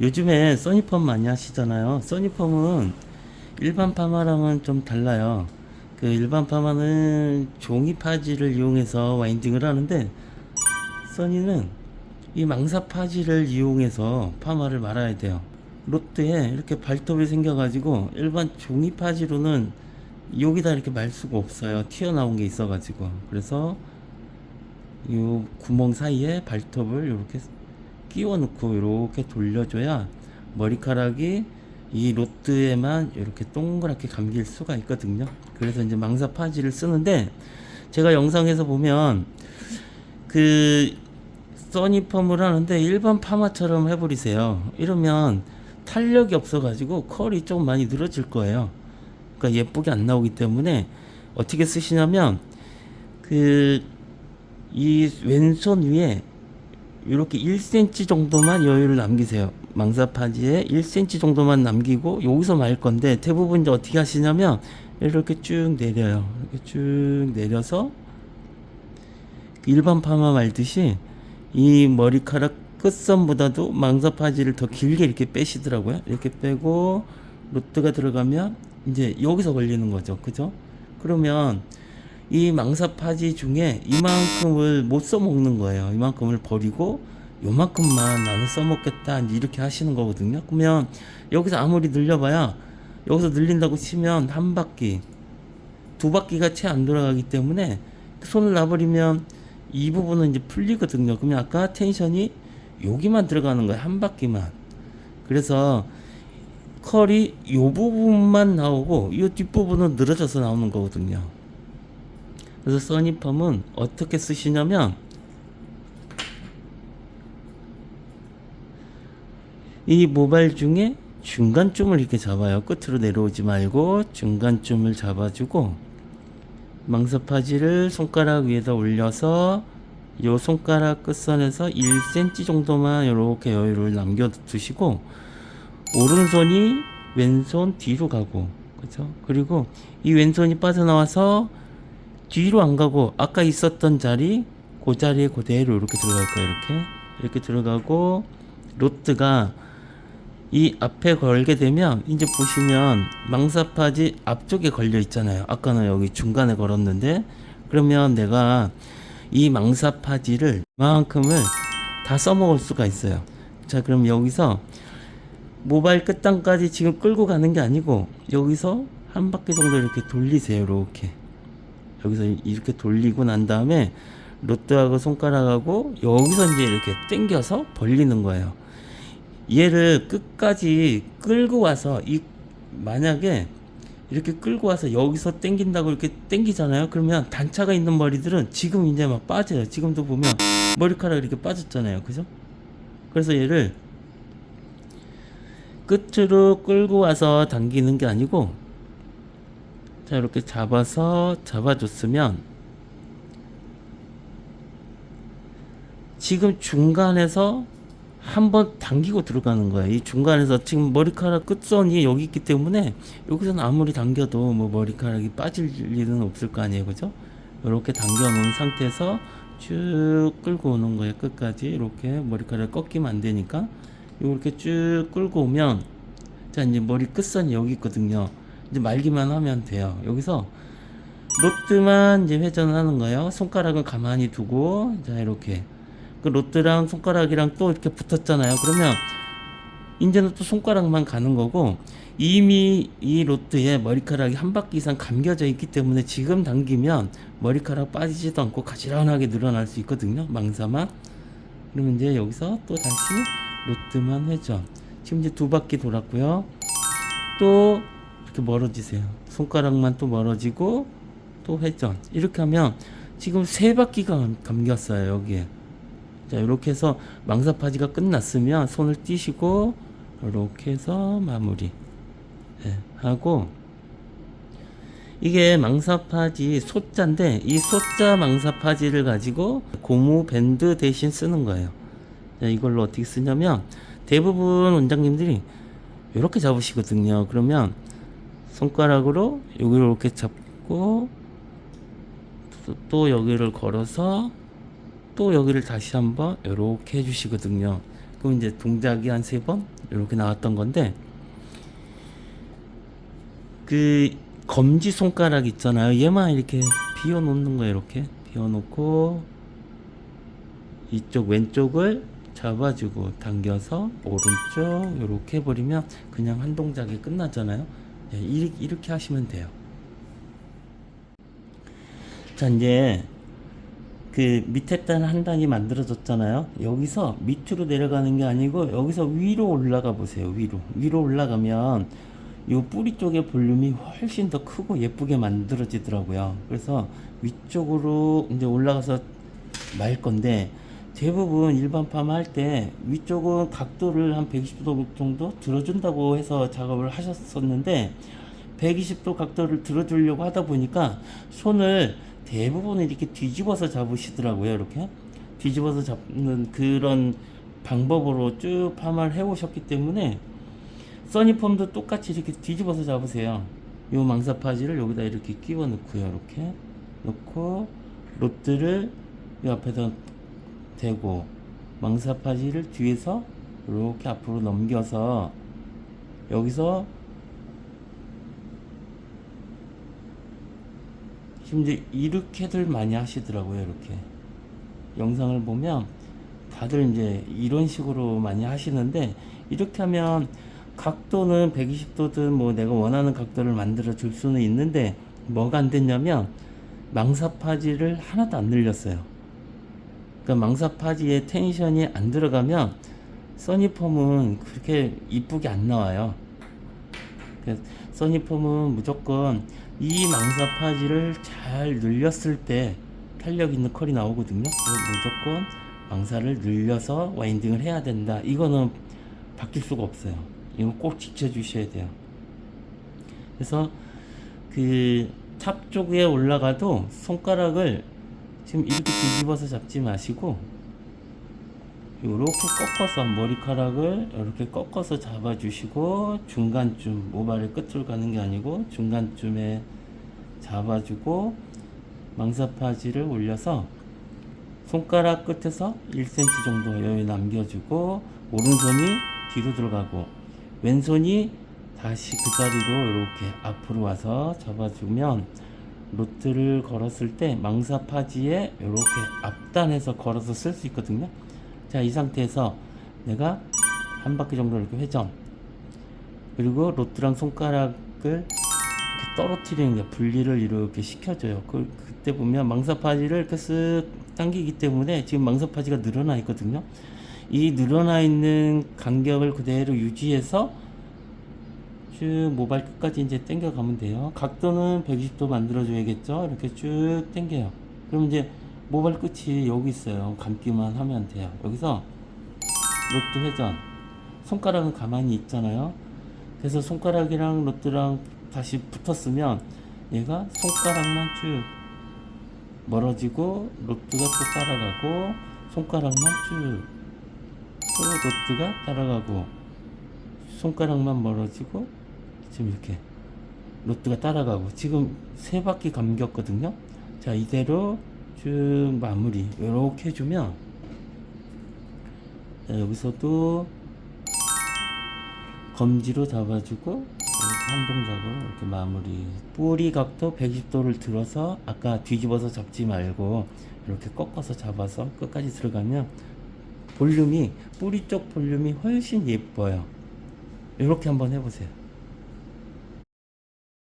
요즘에 써니펌 많이 하시잖아요. 써니펌은 일반 파마랑은 좀 달라요. 그 일반 파마는 종이 파지를 이용해서 와인딩을 하는데 써니는 이 망사 파지를 이용해서 파마를 말아야 돼요. 롯데에 이렇게 발톱이 생겨가지고 일반 종이 파지로는 여기다 이렇게 말 수가 없어요. 튀어나온 게 있어가지고 그래서 이 구멍 사이에 발톱을 이렇게 끼워 넣고 이렇게 돌려줘야 머리카락이 이 로트에만 이렇게 동그랗게 감길 수가 있거든요. 그래서 이제 망사 파지를 쓰는데 제가 영상에서 보면 그 써니펌을 하는데 일반 파마처럼 해버리세요. 이러면 탄력이 없어가지고 컬이 좀 많이 늘어질 거예요. 그러니까 예쁘게 안 나오기 때문에 어떻게 쓰시냐면 그 이 왼손 위에 이렇게 1cm 정도만 여유를 남기세요. 망사파지에 1cm 정도만 남기고 여기서 말 건데 대부분 이제 어떻게 하시냐면 이렇게 쭉 내려요. 이렇게 쭉 내려서 일반 파마 말듯이 이 머리카락 끝선보다도 망사파지를 더 길게 이렇게 빼시더라고요. 이렇게 빼고 로트가 들어가면 이제 여기서 걸리는 거죠. 그죠? 그러면 이 망사파지 중에 이만큼을 못 써먹는 거예요. 이만큼을 버리고 요만큼만 나는 써먹겠다 이렇게 하시는 거거든요. 그러면 여기서 아무리 늘려봐야 여기서 늘린다고 치면 한 바퀴 두 바퀴가 채 안 돌아가기 때문에 손을 놔버리면 이 부분은 이제 풀리거든요. 그러면 아까 텐션이 여기만 들어가는 거예요. 한 바퀴만. 그래서 컬이 요 부분만 나오고 이 뒷부분은 늘어져서 나오는 거거든요. 그래서 써니펌은 어떻게 쓰시냐면 이 모발 중에 중간쯤을 이렇게 잡아요. 끝으로 내려오지 말고 중간쯤을 잡아주고 망사파지를 손가락 위에다 올려서 요 손가락 끝선에서 1cm 정도만 이렇게 여유를 남겨두시고 오른손이 왼손 뒤로 가고 그죠? 그리고 이 왼손이 빠져나와서 뒤로 안 가고 아까 있었던 자리 그 자리에 그대로 이렇게 들어갈 거예요 이렇게. 이렇게 들어가고 로트가 이 앞에 걸게 되면 이제 보시면 망사파지 앞쪽에 걸려 있잖아요. 아까는 여기 중간에 걸었는데 그러면 내가 이 망사파지를 만큼을 다 써먹을 수가 있어요. 자 그럼 여기서 모바일 끝단까지 지금 끌고 가는 게 아니고 여기서 한 바퀴 정도 이렇게 돌리세요 이렇게 여기서 이렇게 돌리고 난 다음에 로트하고 손가락하고 여기서 이제 이렇게 당겨서 벌리는 거예요. 얘를 끝까지 끌고 와서 이 만약에 이렇게 끌고 와서 여기서 당긴다고 이렇게 당기잖아요. 그러면 단차가 있는 머리들은 지금 이제 막 빠져요. 지금도 보면 머리카락 이렇게 빠졌잖아요. 그죠? 그래서 얘를 끝으로 끌고 와서 당기는 게 아니고 자 이렇게 잡아서 잡아줬으면 지금 중간에서 한번 당기고 들어가는 거야. 이 중간에서 지금 머리카락 끝선이 여기 있기 때문에 여기서는 아무리 당겨도 뭐 머리카락이 빠질 일은 없을 거 아니에요, 그죠? 이렇게 당겨 놓은 상태에서 쭉 끌고 오는 거예요. 끝까지 이렇게 머리카락 꺾이면 안 되니까 이렇게 쭉 끌고 오면 자 이제 머리 끝선이 여기 있거든요. 이제 말기만 하면 돼요. 여기서 로트만 이제 회전하는 거예요. 손가락은 가만히 두고 자 이렇게 그 로트랑 손가락이랑 또 이렇게 붙었잖아요. 그러면 이제는 또 손가락만 가는 거고 이미 이 로트에 머리카락이 한 바퀴 이상 감겨져 있기 때문에 지금 당기면 머리카락 빠지지도 않고 가지런하게 늘어날 수 있거든요. 망사만. 그러면 이제 여기서 또 다시 로트만 회전. 지금 이제 두 바퀴 돌았고요. 또 이렇게 멀어지세요. 손가락만 또 멀어지고 또 회전. 이렇게 하면 지금 세 바퀴가 감- 감겼어요. 여기에. 자, 이렇게 해서 망사파지가 끝났으면 손을 띄시고 이렇게 해서 마무리 예, 하고 이게 망사파지 소자인데 이 소자 망사파지를 가지고 고무 밴드 대신 쓰는 거예요. 자, 이걸로 어떻게 쓰냐면 대부분 원장님들이 이렇게 잡으시거든요. 그러면 손가락으로 여기를 이렇게 잡고 또, 또 여기를 걸어서 또 여기를 다시 한번 이렇게 해주시거든요. 그럼 이제 동작이 한 세 번 이렇게 나왔던 건데 그 검지 손가락 있잖아요. 얘만 이렇게 비워 놓는 거예요. 이렇게 비워 놓고 이쪽 왼쪽을 잡아주고 당겨서 오른쪽 이렇게 해버리면 그냥 한 동작이 끝나잖아요. 예, 이렇게, 이렇게 하시면 돼요. 자 이제 그 밑에 단 한 단이 만들어졌잖아요. 여기서 밑으로 내려가는 게 아니고 여기서 위로 올라가 보세요. 위로 위로 올라가면 이 뿌리 쪽의 볼륨이 훨씬 더 크고 예쁘게 만들어지더라고요. 그래서 위쪽으로 이제 올라가서 말 건데 대부분 일반 파마 할 때 위쪽은 각도를 한 120도 정도 들어준다고 해서 작업을 하셨었는데 120도 각도를 들어주려고 하다 보니까 손을 대부분 이렇게 뒤집어서 잡으시더라고요. 이렇게 뒤집어서 잡는 그런 방법으로 쭉 파마를 해 오셨기 때문에 써니폼도 똑같이 이렇게 뒤집어서 잡으세요. 요 망사 파지를 여기다 이렇게 끼워 넣고요. 이렇게 넣고 로트를 요 앞에서 대고 망사파지를 뒤에서 이렇게 앞으로 넘겨서 여기서 이제 이렇게들 많이 하시더라고요. 이렇게 영상을 보면 다들 이제 이런 식으로 많이 하시는데 이렇게 하면 각도는 120도든 뭐 내가 원하는 각도를 만들어 줄 수는 있는데 뭐가 안 됐냐면 망사파지를 하나도 안 늘렸어요. 그러니까 망사파지에 텐션이 안 들어가면 써니폼은 그렇게 이쁘게 안 나와요. 그래서 써니폼은 무조건 이 망사파지를 잘 늘렸을 때 탄력 있는 컬이 나오거든요. 무조건 망사를 늘려서 와인딩을 해야 된다. 이거는 바뀔 수가 없어요. 이거 꼭 지켜주셔야 돼요. 그래서 그 탑 쪽에 올라가도 손가락을 지금 이렇게 뒤집어서 잡지 마시고 이렇게 꺾어서 머리카락을 이렇게 꺾어서 잡아주시고 중간쯤 모발의 끝으로 가는 게 아니고 중간쯤에 잡아주고 망사파지를 올려서 손가락 끝에서 1cm 정도 여유 남겨주고 오른손이 뒤로 들어가고 왼손이 다시 그 자리로 이렇게 앞으로 와서 잡아주면 로트를 걸었을 때 망사파지에 이렇게 앞단에서 걸어서 쓸 수 있거든요. 자, 이 상태에서 내가 한 바퀴 정도 이렇게 회전. 그리고 로트랑 손가락을 이렇게 떨어뜨리는 게 분리를 이렇게 시켜줘요. 그, 그때 보면 망사파지를 이렇게 쓱 당기기 때문에 지금 망사파지가 늘어나 있거든요. 이 늘어나 있는 간격을 그대로 유지해서 쭉 모발 끝까지 이제 당겨 가면 돼요. 각도는 120도 만들어 줘야겠죠. 이렇게 쭉 당겨요. 그럼 이제 모발 끝이 여기 있어요. 감기만 하면 돼요. 여기서 로트 회전. 손가락은 가만히 있잖아요. 그래서 손가락이랑 로트랑 다시 붙었으면 얘가 손가락만 쭉 멀어지고 로트가 또 따라가고 손가락만 쭉 또 로트가 따라가고 손가락만 멀어지고 지금 이렇게 로트가 따라가고 지금 세 바퀴 감겼거든요. 자 이대로 쭉 마무리. 이렇게 해주면 자, 여기서도 검지로 잡아주고 이렇게 한 동작으로 이렇게 마무리. 뿌리 각도 120도를 들어서 아까 뒤집어서 잡지 말고 이렇게 꺾어서 잡아서 끝까지 들어가면 볼륨이 뿌리 쪽 볼륨이 훨씬 예뻐요. 이렇게 한번 해보세요